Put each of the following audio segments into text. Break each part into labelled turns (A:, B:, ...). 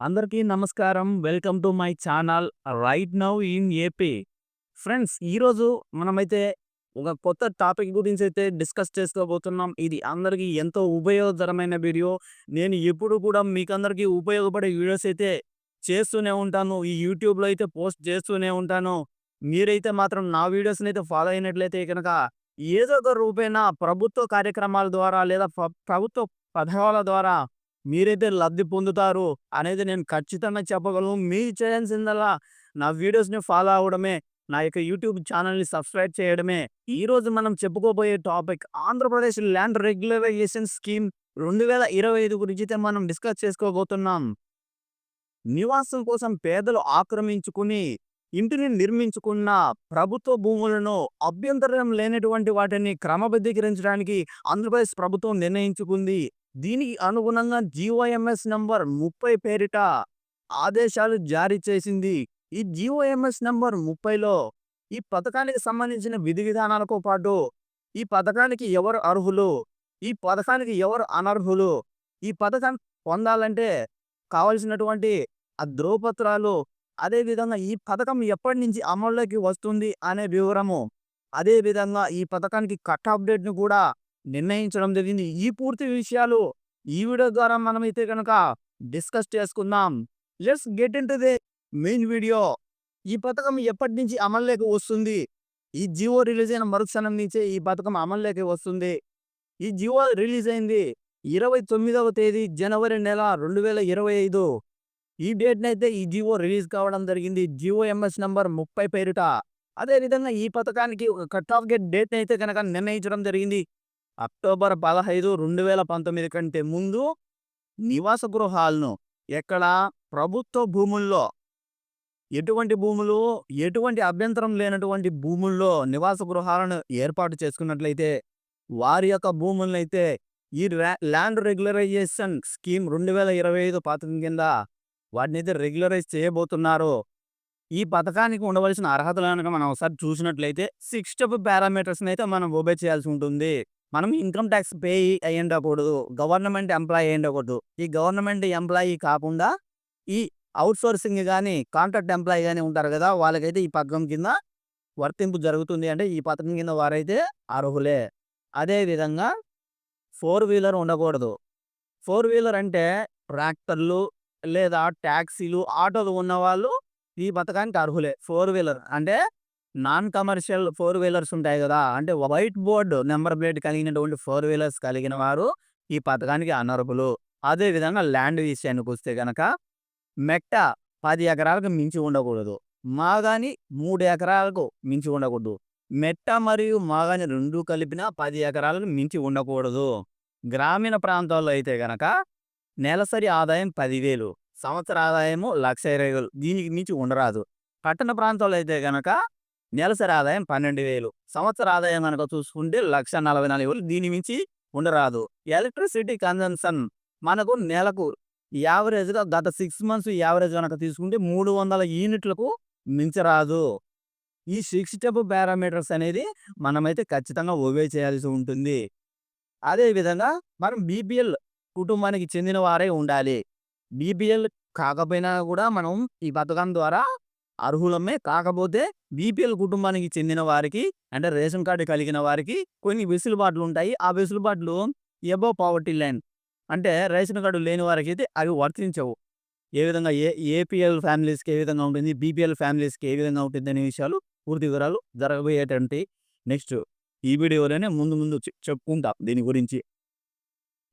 A: అందరికీ నమస్కారం. Welcome to my channel right now in AP. Friends ఈరోజు మనమైతే ఒక కొత్త టాపిక్ గురించి అయితే డిస్కస్ చేసుకోబోతున్నాం. ఇది అందరికీ ఎంతో ఉపయోగకరమైన వీడియో. నేను ఎప్పుడు కూడా మీకందరికీ ఉపయోగపడే వీడియోస్ అయితే చేస్తూనే ఉంటాను. ఈ యూట్యూబ్‌లో అయితే పోస్ట్ చేస్తూనే ఉంటాను. మీరైతే మాత్రం నా వీడియోస్ని అయితే ఫాలో అయినట్లయితే కనుక ఏదో ఒక రూపేణా ప్రభుత్వ కార్యక్రమాల ద్వారా లేదా ప్రభుత్వ పథకాల ద్వారా మీరైతే లబ్ధి పొందుతారు అనేది నేను ఖచ్చితంగా చెప్పగలను. మీరు చేయాల్సిందల్లా నా వీడియోస్‌ని ఫాలో అవ్వడమే. నా యొక్క యూట్యూబ్ ఛానల్‌ని సబ్స్క్రైబ్ చేయడమే. ఈరోజు మనం చెప్పుకోబోయే topic Andhra Pradesh land regularisation scheme 2025 గురించి మనం డిస్కస్ చేసుకోబోతున్నాం. నివాసం కోసం పేదలు ఆక్రమించుకుని ఇంటిని నిర్మించుకున్న ప్రభుత్వ భూములను అభ్యంతరం లేనటువంటి వాటిని క్రమబద్ధీకరించడానికి ఆంధ్రప్రదేశ్ ప్రభుత్వం నిర్ణయించుకుంది. దీనికి అనుగుణంగా జిఓఎంఎస్ నంబర్ 30 పేరిట ఆదేశాలు జారీ చేసింది. ఈ జిఓఎంఎస్ నంబర్ 30లో ఈ పథకానికి సంబంధించిన విధి విధానాలతో పాటు ఈ పథకానికి ఎవరు అర్హులు? ఈ పథకానికి ఎవరు అనర్హులు? ఈ పథకాన్ని పొందాలంటే కావలసినటువంటి ఆ ధ్రువపత్రాలు, అదేవిధంగా ఈ పథకం ఎప్పటినుంచి అమల్లోకి వస్తుంది అనే వివరము, అదేవిధంగా ఈ పథకానికి కట్ ఆఫ్ కూడా నిర్ణయించడం జరిగింది. ఈ పూర్తి విషయాలు ఈ వీడియో ద్వారా మనమైతే గనక డిస్కస్ చేసుకుందాం. Let's get into the main video. ఈ పథకం ఎప్పటినుంచి అమల్లోకి వస్తుంది? ఈ జియో రిలీజ్ అయిన మరుక్షణం నుంచే ఈ పథకం అమల్లోకి వస్తుంది. ఈ జియో రిలీజ్ అయింది 29వ తేదీ జనవరి నెల 2025. ఈ డేట్‌నైతే ఈ జియో రిలీజ్ కావడం జరిగింది. జీవోఎంఎస్ నంబర్ 30 పేరిట. అదేవిధంగా ఈ పథకానికి ఒక కట్ ఆఫ్ గేట్ డేట్‌నైతే గనక నిర్ణయించడం జరిగింది. అక్టోబర్ 15, 2019 కంటే ముందు నివాస గృహాలను ఎక్కడ? ప్రభుత్వ భూముల్లో ఎటువంటి భూములు? ఎటువంటి అభ్యంతరం లేనటువంటి భూముల్లో నివాస గృహాలను ఏర్పాటు చేసుకున్నట్లయితే వారి యొక్క భూములనైతే ఈ ల్యాండ్ రెగ్యులరైజేషన్ స్కీమ్ 2025 పథకం కింద వాటినైతే రెగ్యులరైజ్ చేయబోతున్నారు. ఈ పథకానికి ఉండవలసిన అర్హతలు కనుక మనం ఒకసారి చూసినట్లయితే సిక్స్ స్టెప్ పారామీటర్స్‌నైతే మనం ఒబే చేయాల్సి ఉంటుంది. మనం ఇన్‌కమ్ టాక్స్ పే అయి ఉండకూడదు. గవర్నమెంట్ ఎంప్లాయీ అయి ఉండకూడదు. ఈ గవర్నమెంట్ ఎంప్లాయీ కాకుండా ఈ ఔట్‌సోర్సింగ్ కానీ కాంట్రాక్ట్ ఎంప్లాయీ కానీ ఉంటారు కదా వాళ్ళకైతే ఈ పథకం కింద వర్తింపు జరుగుతుంది. అంటే ఈ పథకం కింద వారైతే అర్హులే. అదేవిధంగా ఫోర్ వీలర్ ఉండకూడదు. ఫోర్ వీలర్ అంటే ట్రాక్టర్లు లేదా ట్యాక్సీలు ఆటోలు ఉన్నవాళ్ళు ఈ పథకానికి అర్హులే. ఫోర్ వీలర్ అంటే నాన్ కమర్షియల్ ఫోర్ వీలర్స్ ఉంటాయి కదా అంటే వైట్ బోర్డు నెంబర్ ప్లేట్ కలిగినటువంటి ఫోర్ వీలర్స్ కలిగిన వారు ఈ పథకానికి అనర్హులు. అదేవిధంగా ల్యాండ్ విషయానికొస్తే గనక మెట్ట పది ఎకరాలకు మించి ఉండకూడదు. మాగాని మూడు ఎకరాలకు మించి ఉండకూడదు. మెట్ట మరియు మాగాని రెండు కలిపిన పది ఎకరాలకు మించి ఉండకూడదు. గ్రామీణ ప్రాంతాల్లో అయితే గనక నెలసరి ఆదాయం పదివేలు సంవత్సర ఆదాయము 1,20,000 దీనికి మించి ఉండరాదు. పట్టణ ప్రాంతాల్లో అయితే గనక నెలసరి ఆదాయం 12,000 సంవత్సర ఆదాయం కనుక చూసుకుంటే 1,44,000 దీని మించి ఉండరాదు. ఎలక్ట్రిసిటీ కన్జంప్షన్ మనకు నెలకు యావరేజ్‌గా గత సిక్స్ మంత్స్ యావరేజ్ కనుక తీసుకుంటే 300 యూనిట్లకు మించరాదు. ఈ సిక్స్ స్టెప్ పారామీటర్స్ అనేది మనమైతే ఖచ్చితంగా ఓవే చేయాల్సి ఉంటుంది. అదేవిధంగా మనం బీపీఎల్ కుటుంబానికి చెందిన వారే ఉండాలి. బీపీఎల్ కాకపోయినా కూడా మనం ఈ పథకం ద్వారా అర్హులమే. కాకపోతే బీపీఎల్ కుటుంబానికి చెందిన వారికి అంటే రేషన్ కార్డు కలిగిన వారికి కొన్ని వెసులుబాట్లు ఉంటాయి. ఆ వెసులుబాట్లు ఎబో పావర్టీ లైన్ అంటే రేషన్ కార్డు లేని వారికైతే అవి వర్తించవు. ఏ విధంగా ఏ ఏపీఎల్ ఫ్యామిలీస్‌కి ఏ విధంగా ఉంటుంది? బీపీఎల్ ఫ్యామిలీస్‌కి ఏ విధంగా ఉంటుంది అనే విషయాలు పూర్తి వివరాలు జరగబోయేటువంటి నెక్స్ట్ ఈ వీడియోలోనే ముందు ముందు చెప్పుకుంటాం దీని గురించి.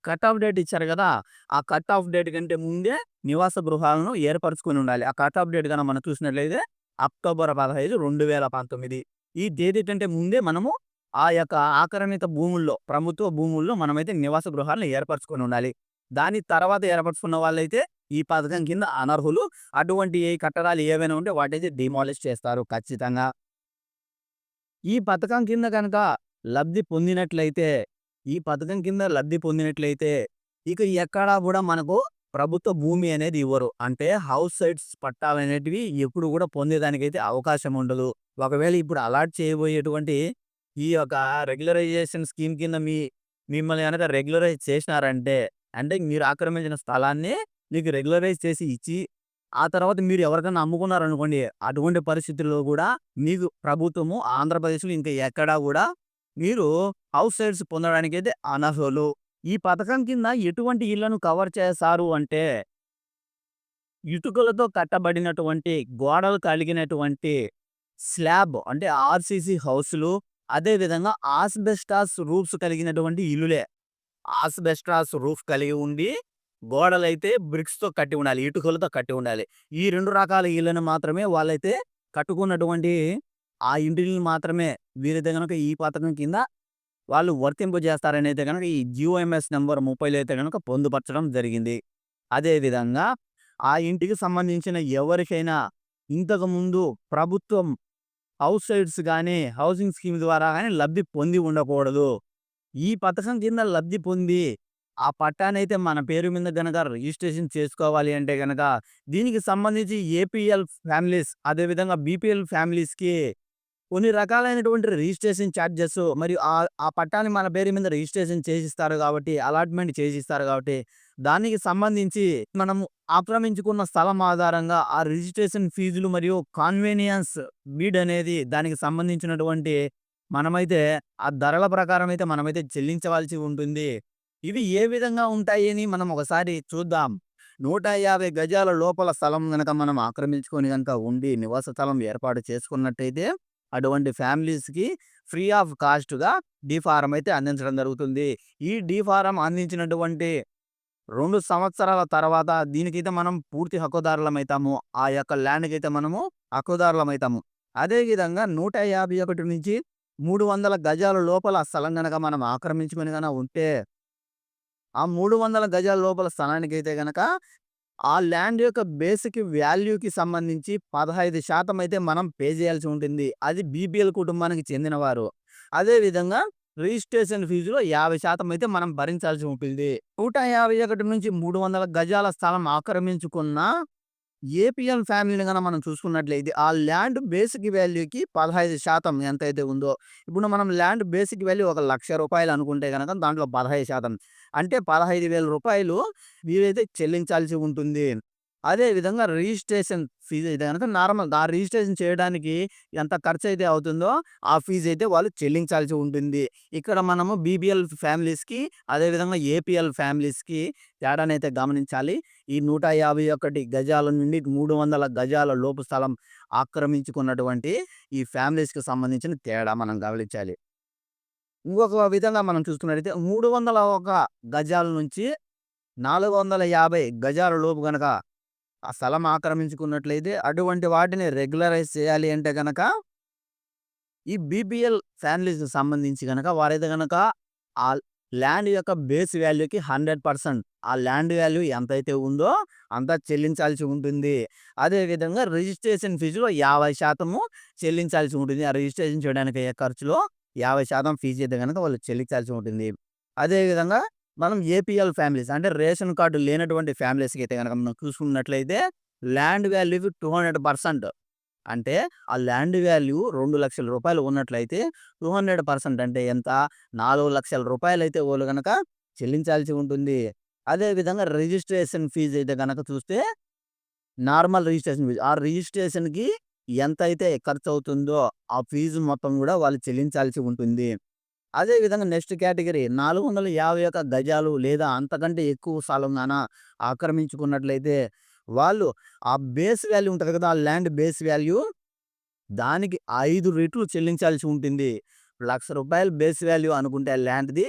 A: కట్ ఆఫ్ డేట్ ఇచ్చారు కదా ఆ కట్ ఆఫ్ డేట్ కంటే ముందే నివాస గృహాలను ఏర్పరచుకొని ఉండాలి. ఆ కట్ ఆఫ్ డేట్ కనుక మనం చూసినట్లయితే అక్టోబర్ 15, 2019 ఈ తేదీ కంటే ముందే మనము ఆ యొక్క ఆక్రమిత భూముల్లో, ప్రభుత్వ భూముల్లో మనమైతే నివాస గృహాలను ఏర్పరచుకొని ఉండాలి. దాని తర్వాత ఏర్పరచుకున్న వాళ్ళైతే ఈ పథకం కింద అనర్హులు. అటువంటి ఏ కట్టడాలు ఏవైనా ఉంటే వాటైతే డిమాలిష్ చేస్తారు ఖచ్చితంగా. ఈ పథకం కింద కనుక లబ్ధి పొందినట్లయితే, ఈ పథకం కింద లబ్ధి పొందినట్లయితే ఇక ఎక్కడా కూడా మనకు ప్రభుత్వ భూమి అనేది ఇవ్వరు. అంటే హౌస్ సైట్స్ పట్టాలనేటివి ఎప్పుడు కూడా పొందేదానికైతే అవకాశం ఉండదు. ఒకవేళ ఇప్పుడు అలాట్ చేయబోయేటువంటి ఈ యొక్క రెగ్యులరైజేషన్ స్కీమ్ కింద మీ మిమ్మల్ని కనుక రెగ్యులరైజ్ చేసినారంటే, అంటే మీరు ఆక్రమించిన స్థలాన్ని మీకు రెగ్యులరైజ్ చేసి ఇచ్చి, ఆ తర్వాత మీరు ఎవరికైనా అమ్ముకున్నారనుకోండి, అటువంటి పరిస్థితుల్లో కూడా మీకు ప్రభుత్వము ఆంధ్రప్రదేశ్‌లో ఇంకా ఎక్కడా కూడా మీరు హౌస్ సైట్స్ పొందడానికైతే అనర్హులు. ఈ పథకం కింద ఎటువంటి ఇళ్ళను కవర్ చేశారు అంటే ఇటుకలతో కట్టబడినటువంటి గోడలు కలిగినటువంటి స్లాబ్ అంటే ఆర్‌సీసీ హౌసులు, అదే విధంగా ఆస్బెస్టాస్ రూఫ్స్ కలిగినటువంటి ఇల్లులే. ఆస్బెస్టాస్ రూఫ్ కలిగి ఉండి, గోడలైతే బ్రిక్స్‌తో కట్టి ఉండాలి. ఇటుకలతో కట్టి ఉండాలి. ఈ రెండు రకాల ఇళ్ళను మాత్రమే వాళ్ళైతే కట్టుకున్నటువంటి ఆ ఇంటిని మాత్రమే వీరైతే కనుక ఈ పథకం కింద వాళ్ళు వర్తింపజేస్తారనైతే గనక ఈ జియోఎంఎస్ నెంబర్ ముప్పైలో అయితే కనుక పొందుపరచడం జరిగింది. అదేవిధంగా ఆ ఇంటికి సంబంధించిన ఎవరికైనా ఇంతకుముందు ప్రభుత్వం హౌస్ సైడ్స్ కానీ హౌసింగ్ స్కీమ్ ద్వారా కానీ లబ్ధి పొంది ఉండకూడదు. ఈ పథకం కింద లబ్ధి పొంది, ఆ పట్టానైతే మన పేరు మీద గనక రిజిస్ట్రేషన్ చేసుకోవాలి అంటే గనక, దీనికి సంబంధించి ఏపీఎల్ ఫ్యామిలీస్, అదేవిధంగా బీపీఎల్ ఫ్యామిలీస్‌కి కొన్ని రకాలైనటువంటి రిజిస్ట్రేషన్ చార్జెస్ మరియు ఆ పట్టాన్ని మన పేరు మీద రిజిస్ట్రేషన్ చేసిస్తారు కాబట్టి అలాట్‌మెంట్ చేసిస్తారు కాబట్టి దానికి సంబంధించి మనం ఆక్రమించుకున్న స్థలం ఆధారంగా ఆ రిజిస్ట్రేషన్ ఫీజులు మరియు కాన్వీనియన్స్ బిడ్ అనేది దానికి సంబంధించినటువంటి మనమైతే ఆ ధరల ప్రకారం అయితే మనమైతే చెల్లించవలసి ఉంటుంది. ఇవి ఏ విధంగా ఉంటాయని మనం ఒకసారి చూద్దాం. 150 గజాల లోపల స్థలం కనుక మనం ఆక్రమించుకొని కనుక ఉండి నివాస స్థలం ఏర్పాటు చేసుకున్నట్టయితే, అటువంటి ఫ్యామిలీస్‌కి ఫ్రీ ఆఫ్ కాస్ట్‌గా డీ ఫారం అయితే అందించడం జరుగుతుంది. ఈ డీ ఫారం అందించినటువంటి రెండు సంవత్సరాల తర్వాత దీనికైతే మనం పూర్తి హక్కుదారులమైతాము. ఆ యొక్క ల్యాండ్కి అయితే మనము హక్కుదారులమైతాము. అదే విధంగా 151 నుంచి 300 గజాల లోపల స్థలం కనుక మనం ఆక్రమించుకొని కనుక ఉంటే ఆ 300 గజాల లోపల స్థలానికైతే కనుక ఆ ల్యాండ్ యొక్క బేసిక్ వాల్యూకి సంబంధించి 15% అయితే మనం పే చేయాల్సి ఉంటుంది. అది బీపీఎల్ కుటుంబానికి చెందినవారు. అదేవిధంగా రిజిస్ట్రేషన్ ఫీజులో 50% అయితే మనం భరించాల్సి ఉంటుంది. 151 నుంచి 300 గజాల స్థలం ఆక్రమించుకున్న ఏపీఎల్ ఫ్యామిలీని కనుక మనం చూసుకున్నట్లయితే, ఆ ల్యాండ్ బేసిక్ వాల్యూకి 15% ఎంతైతే ఉందో, ఇప్పుడు మనం ల్యాండ్ బేసిక్ వాల్యూ ఒక లక్ష రూపాయలు అనుకుంటే కనుక దాంట్లో 15% అంటే పదహైదు వేల రూపాయలు వీరైతే చెల్లించాల్సి ఉంటుంది. అదే విధంగా రిజిస్ట్రేషన్ ఫీజు అయితే కనుక నార్మల్ ఆ రిజిస్ట్రేషన్ చేయడానికి ఎంత ఖర్చు అయితే అవుతుందో, ఆ ఫీజు అయితే వాళ్ళు చెల్లించాల్సి ఉంటుంది. ఇక్కడ మనము బీబీఎల్ ఫ్యామిలీస్‌కి, అదే విధంగా ఏపీఎల్ ఫ్యామిలీస్‌కి తేడానైతే గమనించాలి. ఈ 151 గజాల నుండి 300 గజాల లోపు స్థలం ఆక్రమించుకున్నటువంటి ఈ ఫ్యామిలీస్‌కి సంబంధించిన తేడా మనం గమనించాలి. ఇంకొక విధంగా మనం చూసుకున్నట్టయితే 301 గజాల నుంచి 450 గజాల లోపు కనుక ఆ స్థలం ఆక్రమించుకున్నట్లయితే, అటువంటి వాటిని రెగ్యులరైజ్ చేయాలి అంటే కనుక ఈ బీపీఎల్ ఫ్యామిలీస్‌కి సంబంధించి కనుక వారైతే కనుక ఆ ల్యాండ్ యొక్క బేస్ వాల్యూకి 100% ఆ ల్యాండ్ వాల్యూ ఎంతైతే ఉందో అంత చెల్లించాల్సి ఉంటుంది. అదేవిధంగా రిజిస్ట్రేషన్ ఫీజులో 50% చెల్లించాల్సి ఉంటుంది. ఆ రిజిస్ట్రేషన్ చేయడానికి అయ్యే ఖర్చులో యాభై శాతం ఫీజు అయితే కనుక వాళ్ళు చెల్లించాల్సి ఉంటుంది. అదేవిధంగా మనం ఏపీఎల్ ఫ్యామిలీస్ అంటే రేషన్ కార్డు లేనటువంటి ఫ్యామిలీస్‌కి అయితే కనుక మనం చూసుకున్నట్లయితే, ల్యాండ్ వాల్యూకి 200% అంటే ఆ ల్యాండ్ వాల్యూ రూ. 2,00,000 ఉన్నట్లయితే 200% అంటే ఎంత? నాలుగు లక్షల రూపాయలు అయితే వాళ్ళు కనుక చెల్లించాల్సి ఉంటుంది. అదే విధంగా రిజిస్ట్రేషన్ ఫీజు అయితే కనుక చూస్తే, నార్మల్ రిజిస్ట్రేషన్ ఫీజు ఆ రిజిస్ట్రేషన్‌కి ఎంతైతే ఖర్చవుతుందో, ఆ ఫీజు మొత్తం కూడా వాళ్ళు చెల్లించాల్సి ఉంటుంది. అదే విధంగా నెక్స్ట్ కేటగిరీ 451 గజాలు లేదా అంతకంటే ఎక్కువ స్థలం గాన ఆక్రమించుకున్నట్లయితే, వాళ్ళు ఆ బేస్ వాల్యూ ఉంటుంది కదా! ఆ ల్యాండ్ బేస్ వాల్యూ దానికి ఐదు రెట్లు చెల్లించాల్సి ఉంటుంది. లక్ష రూపాయలు బేస్ వాల్యూ అనుకుంటే ఆ ల్యాండ్‌ది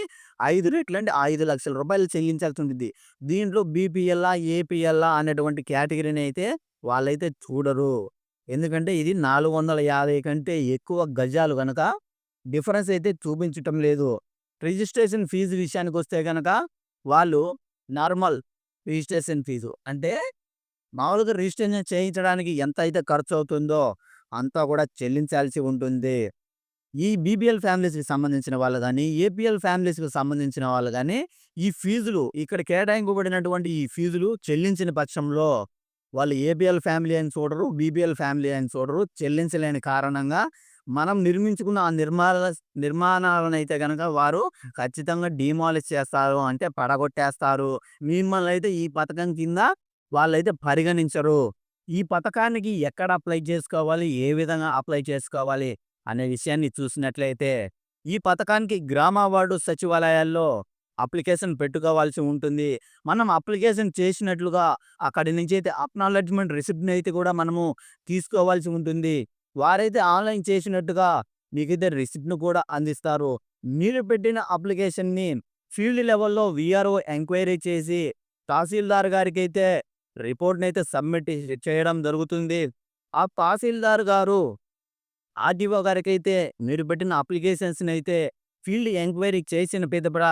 A: ఐదు రెట్లు అంటే ఐదు లక్షల రూపాయలు చెల్లించాల్సి ఉంటుంది. దీంట్లో బీపీఎల్లా, ఏపీఎల్లా అనేటువంటి కేటగిరీని అయితే వాళ్ళైతే చూడరు. ఎందుకంటే ఇది 450 కంటే ఎక్కువ గజాలు కనుక డిఫరెన్స్ అయితే చూపించటం లేదు. రిజిస్ట్రేషన్ ఫీజు విషయానికొస్తే కనుక వాళ్ళు నార్మల్ రిజిస్ట్రేషన్ ఫీజు అంటే మామూలుగా రిజిస్ట్రేషన్ చేయించడానికి ఎంతైతే ఖర్చవుతుందో అంతా కూడా చెల్లించాల్సి ఉంటుంది. ఈ బీబీఎల్ ఫ్యామిలీస్‌కి సంబంధించిన వాళ్ళు కానీ ఏపీఎల్ ఫ్యామిలీస్‌కి సంబంధించిన వాళ్ళు కానీ ఈ ఫీజులు ఇక్కడ కేటాయింపబడినటువంటి ఈ ఫీజులు చెల్లించిన పక్షంలో వాళ్ళు ఏపీఎల్ ఫ్యామిలీ అని చూడరు. బీబీఎల్ ఫ్యామిలీ అని చూడరు. చెల్లించలేని కారణంగా మనం నిర్మించుకున్న ఆ నిర్మాణాలను అయితే గనక వారు ఖచ్చితంగా డిమాలిష్ చేస్తారు. అంటే పడగొట్టేస్తారు. మిమ్మల్ని అయితే ఈ పథకం కింద వాళ్ళైతే పరిగణించరు. ఈ పథకానికి ఎక్కడ అప్లై చేసుకోవాలి? ఏ విధంగా అప్లై చేసుకోవాలి? అనే విషయాన్ని చూసినట్లయితే ఈ పథకానికి గ్రామ వార్డు సచివాలయాల్లో అప్లికేషన్ పెట్టుకోవాల్సి ఉంటుంది. మనం అప్లికేషన్ చేసినట్లుగా అక్కడి నుంచి అయితే అక్నాలెడ్జ్‌మెంట్ రిసిప్ట్‌ని అయితే కూడా మనము తీసుకోవాల్సి ఉంటుంది. వారైతే ఆన్‌లైన్ చేసినట్టుగా మీకైతే రిసిప్ట్ను కూడా అందిస్తారు. మీరు పెట్టిన అప్లికేషన్‌ని ఫీల్డ్ లెవెల్‌లో వీఆర్ఓ ఎంక్వైరీ చేసి తహసీల్దార్ గారికైతే రిపోర్ట్‌నైతే సబ్మిట్ చేయడం జరుగుతుంది. ఆ తహసీల్దార్ గారు ఆర్‌డీఓ గారికైతే మీరు పెట్టిన అప్లికేషన్స్‌ని అయితే ఫీల్డ్ ఎంక్వైరీ చేసిన పిదపట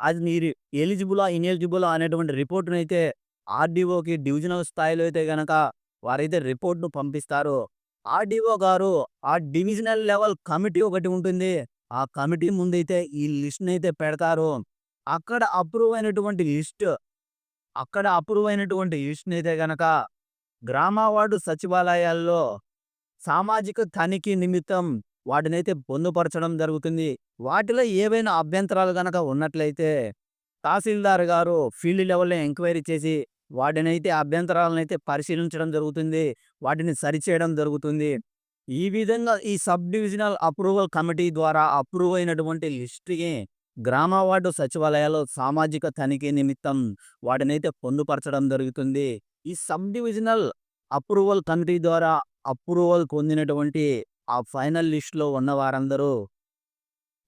A: అది మీరు ఎలిజిబులా? ఇనెలిజిబులా? అనేటువంటి రిపోర్ట్‌నైతే ఆర్‌డీఓకి డివిజనల్ స్థాయిలో అయితే గనక వారైతే రిపోర్ట్‌ను పంపిస్తారు. ఆర్‌డీఓ గారు ఆ డివిజనల్ లెవెల్ కమిటీ ఒకటి ఉంటుంది. ఆ కమిటీ ముందైతే ఈ లిస్ట్‌నైతే పెడతారు. అక్కడ అప్రూవ్ అయినటువంటి లిస్ట్ అక్కడ అప్రూవ్ అయినటువంటి లిస్ట్‌నైతే గనక గ్రామ వార్డు సచివాలయాల్లో సామాజిక తనిఖీ నిమిత్తం వాటినైతే పొందుపరచడం జరుగుతుంది. వాటిలో ఏవైనా అభ్యంతరాలు గనక ఉన్నట్లయితే తహసీల్దార్ గారు ఫీల్డ్ లెవెల్‌లో ఎంక్వైరీ చేసి వాటినైతే అభ్యంతరాలనైతే పరిశీలించడం జరుగుతుంది. వాటిని సరిచేయడం జరుగుతుంది. ఈ విధంగా ఈ సబ్ డివిజనల్ అప్రూవల్ కమిటీ ద్వారా అప్రూవ్ అయినటువంటి లిస్ట్‌ని గ్రామ వార్డు సచివాలయాల్లో సామాజిక తనిఖీ నిమిత్తం వాటినైతే పొందుపరచడం జరుగుతుంది. ఈ సబ్ డివిజనల్ అప్రూవల్ కమిటీ ద్వారా అప్రూవల్ పొందినటువంటి ఆ ఫైనల్ లిస్ట్‌లో ఉన్న వారందరూ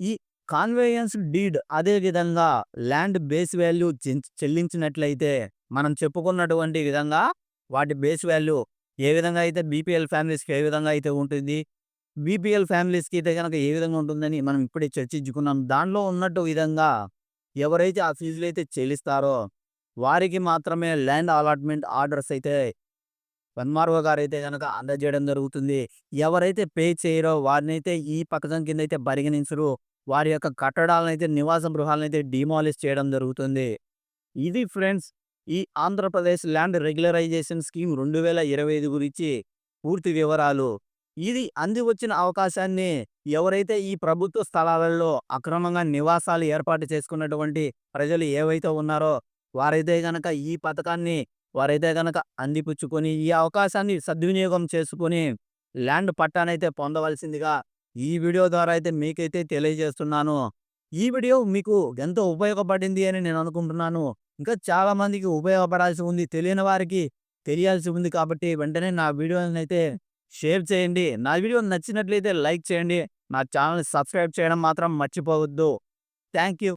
A: ఈ కాన్వేయన్స్ డీడ్ అదే విధంగా ల్యాండ్ బేస్ వాల్యూ చెల్లించినట్లయితే మనం చెప్పుకున్నటువంటి విధంగా వాటి బేస్ వాల్యూ ఏ విధంగా అయితే బీపీఎల్ ఫ్యామిలీస్‌కి ఏ విధంగా అయితే ఉంటుంది. బీపీఎల్ ఫ్యామిలీస్‌కి అయితే గనక ఏ విధంగా ఉంటుందని మనం ఇప్పుడే చర్చించుకున్నాం. దానిలో ఉన్నట్టు విధంగా ఎవరైతే ఆ ఫీజులు అయితే చెల్లిస్తారో వారికి మాత్రమే ల్యాండ్ అలాట్‌మెంట్ ఆర్డర్స్ అయితే ఎంఆర్ఓ గారైతే గనక అందజేయడం జరుగుతుంది. ఎవరైతే పే చేయరో వారినైతే ఈ పథకం అయితే పరిగణించరు. వారి యొక్క కట్టడాలనైతే నివాస గృహాలనైతే డిమాలిష్ చేయడం జరుగుతుంది. ఇది ఫ్రెండ్స్ ఈ ఆంధ్రప్రదేశ్ ల్యాండ్ రెగ్యులరైజేషన్ స్కీమ్ 2025 గురించి పూర్తి వివరాలు. ఇది అంది వచ్చిన అవకాశాన్ని ఎవరైతే ఈ ప్రభుత్వ స్థలాలలో అక్రమంగా నివాసాలు ఏర్పాటు చేసుకున్నటువంటి ప్రజలు ఏవైతే ఉన్నారో వారైతే గనక ఈ పథకాన్ని వారైతే గనక అందిపుచ్చుకొని ఈ అవకాశాన్ని సద్వినియోగం చేసుకొని ల్యాండ్ పట్టానైతే పొందవలసిందిగా ఈ వీడియో ద్వారా అయితే మీకైతే తెలియజేస్తున్నాను. ఈ వీడియో మీకు ఎంతో ఉపయోగపడింది అని నేను అనుకుంటున్నాను. ఇంకా చాలా మందికి ఉపయోగపడాల్సి ఉంది. తెలియని వారికి తెలియాల్సి ఉంది కాబట్టి వెంటనే నా వీడియోనైతే షేర్ చేయండి. నా వీడియో నచ్చినట్లయితే లైక్ చేయండి. నా ఛానల్‌ని సబ్స్క్రైబ్ చేయడం మాత్రం మర్చిపోవద్దు. Thank you.